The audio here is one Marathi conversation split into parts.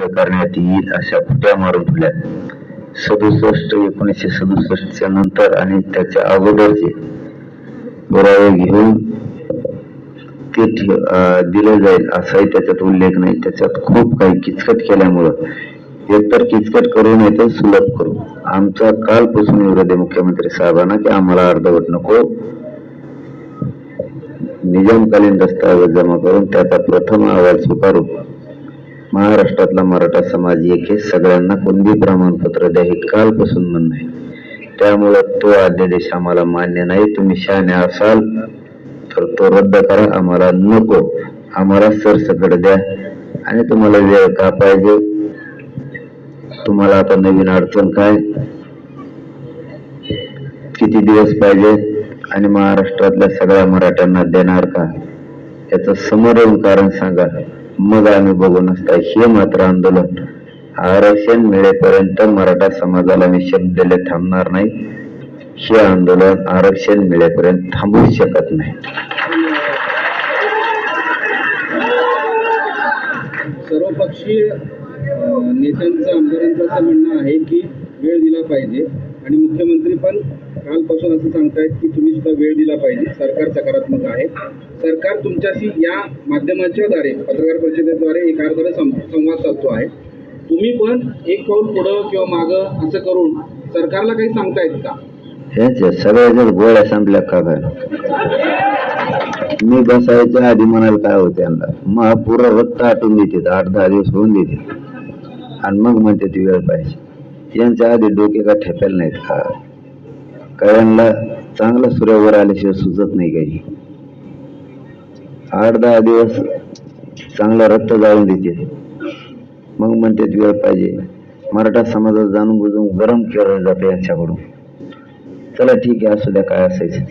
सिद्ध करण्यात येईल अशा खुट्या मारून ठेवल्या सदुसष्ट एकोणीसशे सदुसष्ट च्या नंतर आणि त्याच्या अगोदरचे पुरावे घेऊन ते दिले जाईल असाही त्याच्यात उल्लेख नाही. त्याच्यात खूप काही किचकट केल्यामुळं. एकतर किचकट करू नाही तर सुलभ करू. आमचा कालपासून विरोध मुख्यमंत्री साहेबांना की आम्हाला अर्धवट नको. निजामकालीन दस्तावेज जमा करून त्याचा प्रथम अहवाल स्वीकारू. महाराष्ट्रातला मराठा समाज एक हे सगळ्यांना कुणबी प्रमाणपत्र द्या हे कालपासून म्हणणं आहे. त्यामुळं तो अध्यादेश आम्हाला मान्य नाही. तुम्ही शहाणे असाल तर तो रद्द करा. आम्हाला नको. आम्हाला सरसकट द्या. आणि तुम्हाला वेळ का पाहिजे? तुम्हाला आता नवीन अडचण काय? किती दिवस पाहिजे? आणि महाराष्ट्रातल्या सगळ्या मराठ्यांना देणार का? याचं समोर कारण सांगा. मग आम्ही बघू नसता हे मात्र आंदोलन आरक्षण मिळेपर्यंत मराठा समाजाला मी शब्द दिले थांबणार नाही. हे आंदोलन आरक्षण मिळेपर्यंत थांबू शकत नाही. सर्वपक्षीय नेत्यांचं आमदारांचं असं म्हणणं आहे की वेळ दिला पाहिजे. आणि मुख्यमंत्री पण कालपासून असं सांगतायत की तुम्ही सुद्धा वेळ दिला पाहिजे. सरकार सकारात्मक आहे. सरकार तुमच्याशी या माध्यमाच्याद्वारे पत्रकार परिषदेद्वारे एक अर्थाने संवाद साधतो आहे. तुम्ही पण एक पाऊल पुढं किंवा मागं असं करून सरकारला काही सांगतायत का? ह्याच्या सगळ्याच्याच गोळ्या संपल्या का काय मी बसायच्या आधी म्हणाल काय होते यांना मग पूर्ण रक्त आटून देते आठ दहा दिवस होऊन देते आणि मग म्हणते ती वेळ पाहिजे. यांच्या आधी डोके का ठेपेल नाहीत का? कळ्यांना चांगलं सूर्यावर आल्याशिवाय सुचत नाही काही. आठ दहा दिवस चांगला रक्त जाळून देते. मग म्हणते वेळ पाहिजे. मराठा समाजात जाणून बुजून गरम केलं जाते यांच्याकडून. चला ठीक आहे असू द्या काय असायचं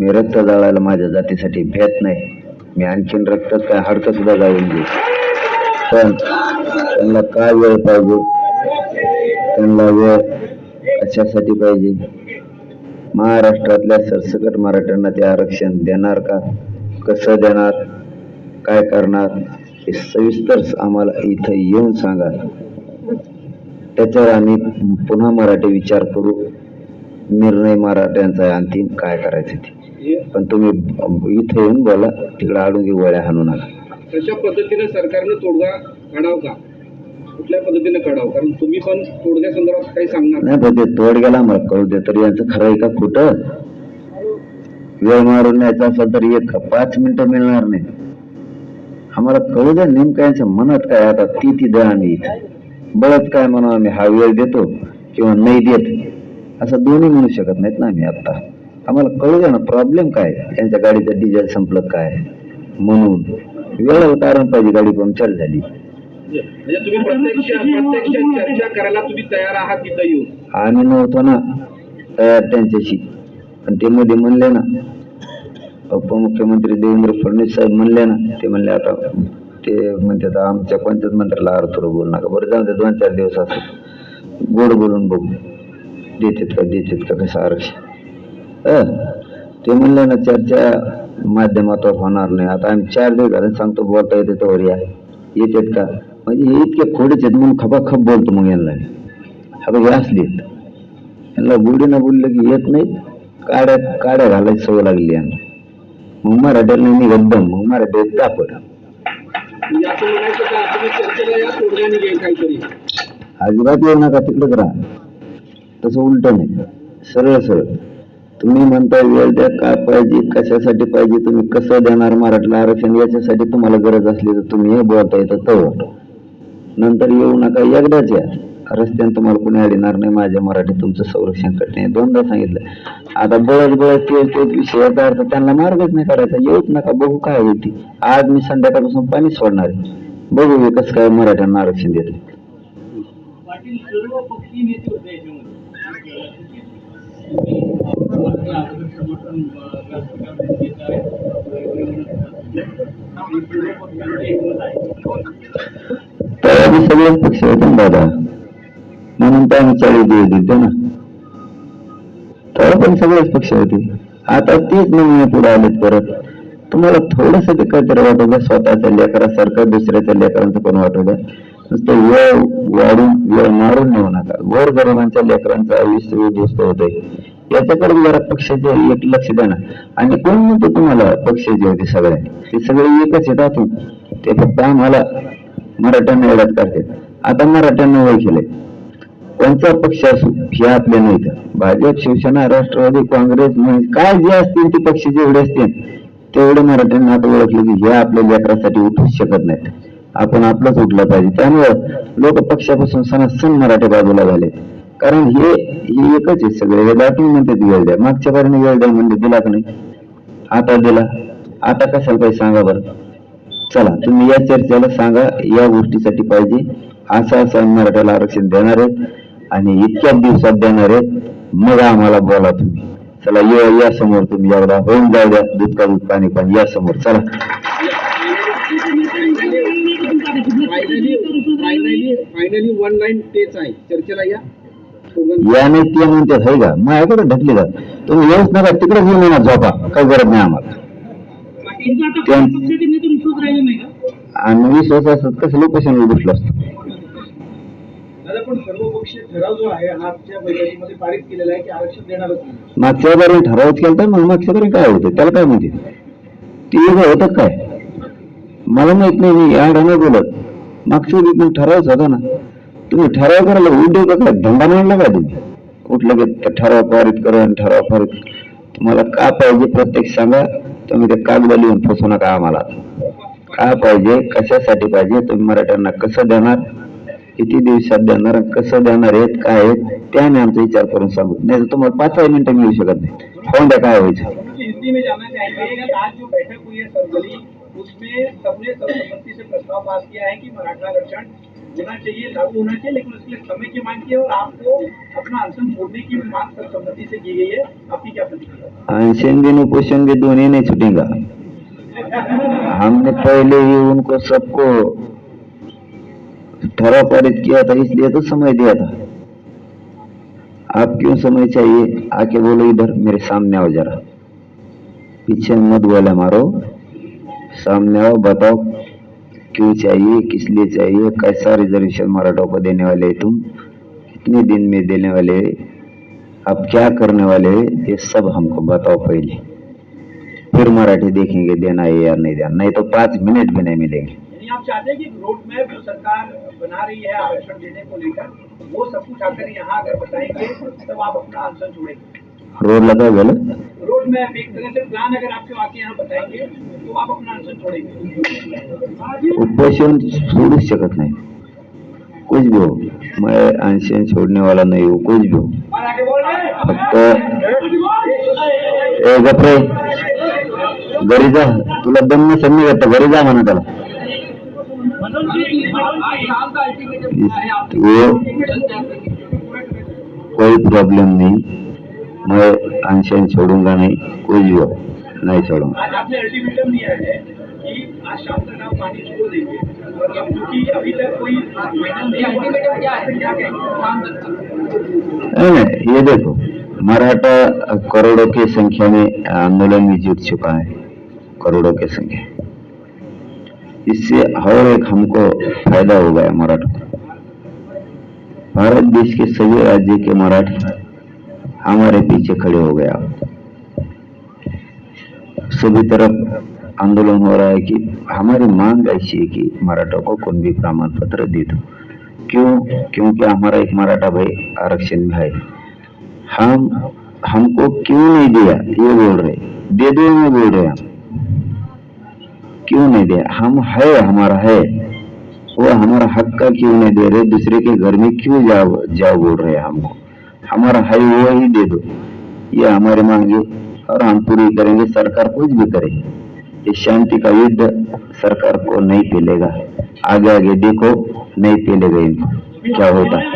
मी रक्त जाळायला माझ्या जातीसाठी भेट नाही. मी आणखीन रक्तात काय हाडकं सुद्धा जाळून देऊ पण त्यांना काय वेळ पाहिजे? त्यांना वेळ कशासाठी पाहिजे? महाराष्ट्रातल्या सरसकट मराठ्यांना ते आरक्षण देणार का? कसं देणार? काय करणार? हे सविस्तर आम्हाला इथं येऊन सांगा. त्याच्यावर आम्ही पुन्हा मराठी विचार करू. निर्णय मराठ्यांचा अंतिम काय करायचं ते? पण तुम्ही इथं येऊन बोला. तिकडे आडून वळ्या हाणू नका. कशा पद्धतीने सरकारनं तोडगा काढाव का? कुठल्या पद्धतीने काढावं कारण तुम्ही पण तोडग्या संदर्भात काही सांगणार नाही. पण ते तोड गेला मला कळू दे तरी यांचं खरं आहे का खोटं? वेळ मारून यायचा असेल तर एक पाच मिनिटं मिळणार नाही. आम्हाला कळू द्या नेमकं यांच्या मनात काय आता ती ती द्या आम्ही बळत काय म्हणू आम्ही हा वेळ देतो किंवा नाही देत? असं दोन्ही म्हणू शकत नाहीत ना आम्ही आत्ता आम्हाला कळू द्या ना प्रॉब्लेम काय त्यांच्या गाडीचं डिझेल संपलं काय म्हणून वेळेवर कारण पाहिजे गाडी पंक्चर झाली. म्हणजे तुम्ही प्रत्यक्ष प्रत्यक्ष चर्चा करायला तुम्ही तयार आहात तिथं येऊन? आम्ही नव्हतो ना तयार त्यांच्याशी. पण ते मध्ये म्हणले ना उपमुख्यमंत्री देवेंद्र फडणवीस साहेब म्हणले ना ते म्हणले आता ते म्हणतात आमच्या पंचायत मंत्र्याला अर्थर बोलू नका. बरं जाऊ दे दोन चार दिवस असं गोड बोलून बघू. देतात का देतात का कसं आरक्षण? अ, ते म्हणले ना चर्चा माध्यमातून होणार नाही. आता आम्ही चार दिवस झाले सांगतो बोलता येते तर या. येतात का? म्हणजे हे इतके खोडेच आहेत म्हणून खपाखप बोलतो मग यांना. हा बघ असली. यांना बुडीनं बोललं की येत नाही काड्या काड्या घालायची सवय लागली यांना. मग मराठ्याला निघत दम मग मराठ्यात दापड म्हणजे का? अजिबात येऊ नका तिकडेच राहा तसं उलट नाही. सरळ सरळ. तुम्ही म्हणताय वेळ द्या काय पाहिजे कशासाठी पाहिजे तुम्ही कसं देणार मराठीला आरक्षण याच्यासाठी तुम्हाला गरज असली तर तुम्ही हे बोलता येतं तवर नंतर येऊ नका एकदाच या. रस्त्याने तुम्हाला कुणी अडणार नाही माझ्या मराठी तुमचं संरक्षण करणे दोनदा सांगितलं. आता बळत बळत तेच तेच विषयाचा अर्थ त्यांना मार्गच नाही करायचा येऊच नका बघू काय होती आज मी संध्याकाळपासून पाणी सोडणार आहे. बघू मी कसं काय मराठ्यांना आरक्षण देते तर आम्ही सगळेच पक्ष होते ना दादा. म्हणून तर आम्ही चाळीस दिवस दिलते ना. तेव्हा पण सगळेच पक्ष होते आता तीच नमुने पुढे आलेत परत. तुम्हाला थोडस ते काहीतरी वाटू स्वतःच्या लेकरासारखं दुसऱ्याच्या लेकरांचं पण वाटू नुसतं वेळ वाढून वेळ मारून नेऊ नका. गोर गरिबांच्या लेकरांचं आयुष्य उद्ध्वस्त होते याच्याकडे जरा पक्षाचे एक लक्ष द्या ना. आणि कोण म्हणतो तुम्हाला पक्ष जे होते सगळे? ते सगळे एकच येतात ते फक्त आम्हाला मराठ्यांना एवढ्यात करतात आता मराठ्यांना ओळखले. कोणचा पक्ष असू हे आपले नाहीत? भाजप शिवसेना राष्ट्रवादी काँग्रेस काय जे असतील ते पक्ष जेवढे असतील तेवढे मराठ्यांना आता ओळखले की हे आपल्या लेकरासाठी उठूच शकत नाहीत. आपण आपलंच उठलं पाहिजे. त्यामुळं लोक पक्षापासून सणासण मराठी बाजूला झाले. कारण हे हे एकच आहे सगळे. हे दाटून म्हणतात वेळ द्या. मागच्या बारीने वेळ द्या म्हणजे दिला का नाही? आता दिला. आता कशाला पाहिजे सांगा बरं? चला तुम्ही या चर्चेला सांगा या गोष्टीसाठी पाहिजे. असं असं मराठ्याला आरक्षण देणार आहेत आणि इतक्याच दिवसात देणार आहेत. मग आम्हाला बोला तुम्ही. चला या या समोर तुम्ही एकदा होऊन जाऊ द्या. दूध का दूध पाणी पाणी या समोर. चला. फायनली वन लाईन तेच आहे. चर्चेला या. स्लोगन या नाही ते म्हणते है का? माझ्याकडे ढकली का तुम्ही येऊच नका तिकडे घेऊन येणार झोपा. काही गरज नाही आम्हाला. त्यां- आणि विश्वास असतात कसं लोकेशन बसलो असतो. दादा पण सर्वपक्षीय ठराव जो आहे हा आजच्या बैठकीमध्ये पारित केलेला आहे की आरक्षण देणारच नाही. मागच्या बारी ठरावच केलं तर मग मागच्या बारी काय होतं? त्याला काय म्हणते ते वेगळं होतं काय? मला माहीत नाही मी या नाही बोलत. मागच्या वेळी पण ठरावच होता ना. तुम्ही ठराव करायला उद्योग का? काय धंदा मांडला का तुम्ही? कुठलं की ठराव पारित करा आणि ठराव पारित करा. तुम्हाला का पाहिजे प्रत्येक सांगा. तुम्ही ते कागद लिहून फसू नका आम्हाला. काय पाहिजे? कशासाठी पाहिजे? तुम्ही मराठ्यांना कसं देणार? किती दिवसात देणार? कसं देणार आहेत? काय आहेत? त्याने आमचा विचार करून सांगू. नाही तर तुम्हाला पाचही मिनिटं मिळू शकत नाही. कोण द्या काय व्हायचं उसमें सबने सर्वसम्मति से प्रस्ताव पास किया है कि मराठा आरक्षण होना चाहिए लागू होना चाहिए, लेकिन उसके लिए समय की मांग की है और आपको अपना आसन छोड़ने की भी मांग सर्वसम्मति से की गई है। आपकी क्या प्रतिक्रिया अनशन दिन उपोषण भी दोनों नहीं छूटेगा। हमने पहले ही उनको सबको ठराव पारित किया था, इसलिए तो समय दिया था। आप क्यों समय चाहिए? आके बोलो, इधर मेरे सामने आओ जरा। पीछे मत बोले मारो। सामने आओ, बताओ क्यों चाहिए किस लिए चाहिए कैसा रिजर्वेशन मराठों को देने वाले हैं तुम कितने दिन में देने वाले अब क्या करने वाले हैं? ये सब हमको बताओ पहले। फिर मराठी देखेंगे देना है या नहीं देना नहीं तो पाँच मिनट भी नहीं मिलेंगे। आप चाहते हैं कि रोड मैप जो सरकार बना रही है आरक्षण देने को लेकर वो सब कुछ आकर यहाँ अगर बताएँगे तब आप अपना आंसर रोड लगा गलत रोड मैप एक तरह से प्लान अगर आपके आके यहाँ बताएँगे तो आप अपना आंसर छोड़ेंगे। उपोषण छोड़ू शकत नाही। कुछ भी हो, मैं अनशन छोड़ने वाला नहीं हूँ, कुछ भी हो। फक्त ए गपरे घरी जा तुला दम येत तर घरी जा म्हणा त्याला कोई प्रॉब्लम नहीं। मैं अनशन छोड़ूँगा नहीं कुछ भी हो नहीं छोड़ूँगा। ये देखो मराठा करोड़ों की संख्या में आंदोलन में जुट चुका है करोड़ों की संख्या। इससे हर एक हमको फ़ायदा होगा मराठा भारत देश के सभी राज्य के मराठी हमारे पीछे खड़े हो गया सभी तरफ़ आंदोलन हो रहा है कि हमारी मांग ऐसी है कि मराठा को कौन भी प्रमाण पत्र दे दो। क्यों? क्योंकि हमारा एक मराठा भाई, आरक्षण में है। हम, हमको क्यों नहीं दिया? ये बोल रहे दे दो में बोल रहे हम क्यों नहीं दिया? हम है, हमारा है। वो हमारा हक का क्यों नहीं दे रहे? दूसरे के घर में क्यों जाओ जाओ बोल रहे हमको? हमारा है वो ही दे दो ये हमारी मांगे और हम पूरी करेंगे, सरकार कुछ भी करे। ये शांति का युद्ध सरकार को नहीं पेलेगा आगे आगे देखो, नहीं पेलेगा इनको क्या होता? है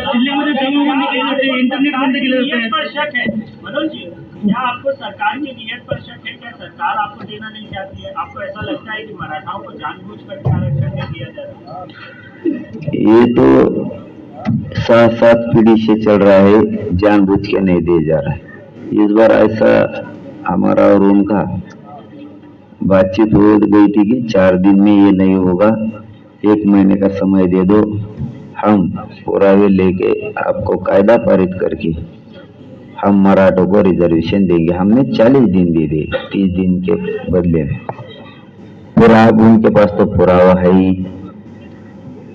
ये तो सात सात पीढ़ी से चल रहा है, जानबूझ के नहीं दिया जा रहा है। इस बार ऐसा हमारा और उनका बातचीत हो गई थी कि चार दिन में ये नहीं होगा, एक महीने का समय दे दो, हम पुरावे लेके आपको कायदा पारित करके हम मराठों को रिजर्वेशन देंगे। हमने चालीस दिन दे दिए, तीस दिन के बदले में। फिर उनके पास तो पुरावा है ही।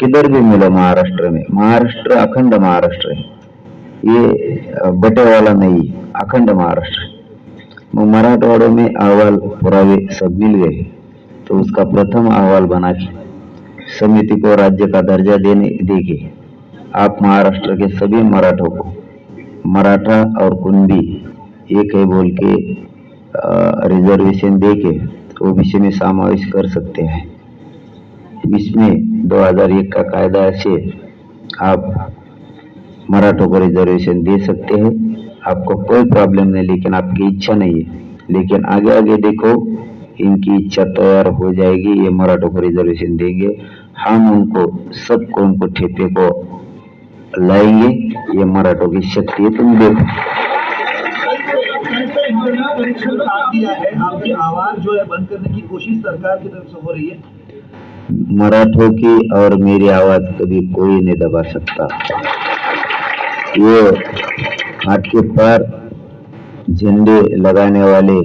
किधर भी मिलो महाराष्ट्र में महाराष्ट्र अखंड महाराष्ट्र है ये बटे वाला नहीं, अखंड महाराष्ट्र। वो मराठवाड़ों में अहवाल पुरावे सब मिल गए. तो उसका प्रथम अहवाल बना के समिति को राज्य का दर्जा देने, देके आप महाराष्ट्र के सभी मराठों को, मराठा और कुंडी एक है बोल के रिजर्वेशन दे के ओबीसी में समावेश कर सकते हैं। इसमें 2001 का कायदा से आप मराठों को रिजर्वेशन दे सकते हैं। आपको कोई प्रॉब्लम नहीं, लेकिन आपकी इच्छा नहीं है। लेकिन आगे आगे देखो, इनकी इच्छा तैयार हो जाएगी, ये मराठों को रिजर्वेशन देंगे। हम उनको, सबको उनको ठेपे को लाएँगे, ये मराठों की शक्ति है तुम देखो काट दिया है आपकी आवाज़ जो है बंद करने की कोशिश सरकार की तरफ़ से हो रही है। मराठों की और मेरी आवाज़ कभी कोई नहीं दबा सकता। ये हाथ के पार झंडे लगाने वाले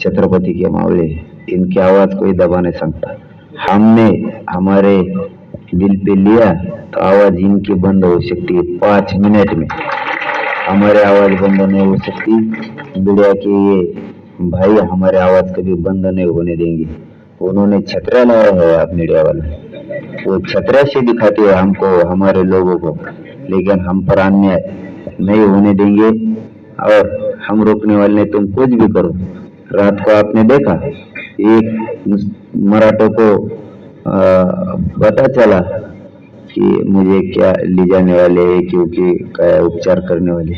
छत्रपति के मामले, इनकी आवाज़ कोई दबा नहीं सकता। हमने हमारे दिल पे लिया तो आवाज़ इनकी बंद हो सकती है पाँच मिनट में। हमारी आवाज़ बंद नहीं हो सकती। मीडिया के ये भाई हमारे आवाज़ कभी बंद नहीं होने देंगे। उन्होंने छतरा लाया है, आप मीडिया वाले। वो छतरा से दिखाते हैं हमको, हमारे लोगों को। लेकिन हम पर अन्याय नहीं होने देंगे और हम रोकने वाले तुम कुछ भी करो। रात को आपने देखा, एक मराठों को पता चला कि मुझे क्या ले जाने वाले है, क्योंकि क्या उपचार करने वाले।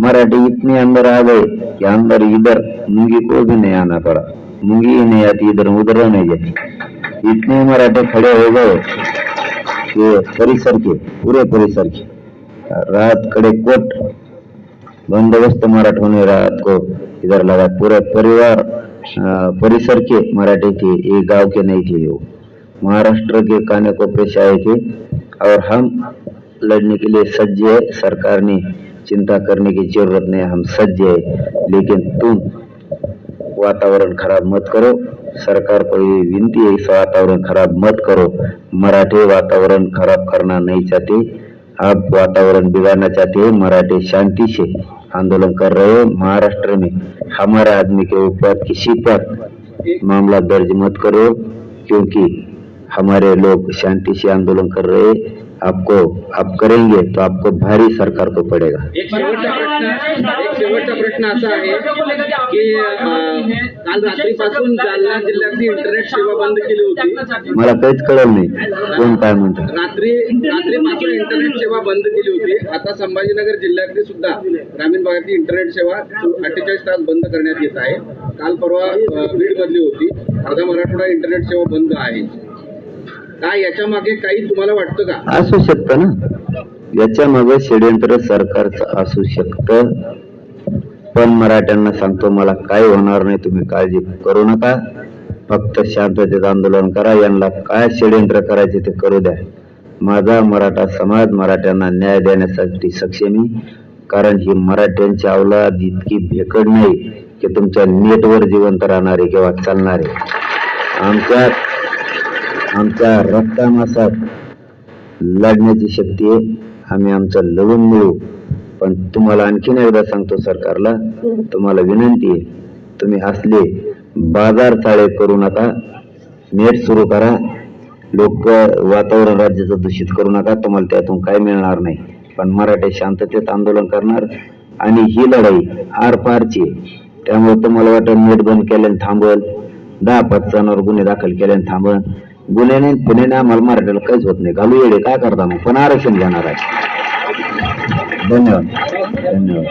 मराठी इतने अंदर आ गए कि अंदर इधर मूँगी को भी नहीं आना पड़ा। मूँगी नहीं आती, इधर उधर नहीं जाती इतने मराठे खड़े हो गए कि परिसर के, पूरे परिसर के। रात खड़े कोट, बंदोबस्त मराठों ने रात को इधर लगा पूरे परिवार परिसर के मराठी थे एक गाँव के नहीं थे वो। महाराष्ट्र के काने को पेश आए थे, और हम लड़ने के लिए सज्ज है, सरकार ने चिंता करने की ज़रूरत नहीं, हम सज्ज है। लेकिन तुम वातावरण खराब मत करो। सरकार को ये विनती है, इस वातावरण खराब मत करो। मराठे वातावरण खराब करना नहीं चाहते। आप वातावरण बिगाड़ना चाहते हैं, मराठे शांति से आंदोलन कर रहे हो। महाराष्ट्र में हमारे आदमी के ऊपर किसी पर मामला दर्ज मत करो, क्योंकि हमारे लोग शांति से आंदोलन कर रहे आपको, आप करेंगे तो आपको भारी सरकार को पड़ेगा। शेवटचा प्रश्न असा आहे की काल रात्रीपासून जालना जिल्ह्यातली इंटरनेट सेवा बंद केली होती. मला काहीच कळलं नाही. कोण काय म्हणतात रात्री रात्रीपासून इंटरनेट सेवा बंद केली होती. आता संभाजीनगर जिल्ह्यातली सुद्धा ग्रामीण भागातली इंटरनेट सेवा अठ्ठेचाळीस तास बंद करण्यात येत आहे. काल परवा बीड मधली होती. अर्धा मराठवाडा इंटरनेट सेवा बंद आहे. काय याच्या मागे काही तुम्हाला वाटतं का? असू शकतं ना. याच्या मागे षडयंत्र सरकारचं असू शकतं. पण मराठ्यांना सांगतो मला काय होणार नाही तुम्ही काळजी करू नका. फक्त शांततेत आंदोलन करा. यांना काय षडयंत्र करायचे ते करू द्या. माझा मराठा समाज मराठ्यांना न्याय देण्यासाठी सक्षमी कारण ही मराठ्यांची अवलाद इतकी भेकड नाही की तुमच्या नेटवर जिवंत राहणारे किंवा चालणारे. आमच्या आमच्या रक्तामासात लढण्याची शक्ती आहे. आम्ही आमचं लढून मिळू. पण तुम्हाला आणखीन एकदा सांगतो सरकारला तुम्हाला विनंती आहे तुम्ही असले बाजार चाळे करू नका नेट सुरू करा लोक वातावरण राज्याचं दूषित करू नका तुम्हाला त्यातून काय मिळणार नाही. पण मराठी शांततेत आंदोलन करणार आणि ही लढाई आर पारची आहे. त्यामुळे तुम्हाला वाटेल नेट बंद केल्याने थांबल दहा पाच जणांवर गुन्हे दाखल केल्याने थांबल. गुन्ह्याने पुण्याने आम्हाला मराठीला काहीच होत नाही. घालू येडे काय करता मग? पण आरक्षण घेणार आहे. धन्यवाद धन्यवाद.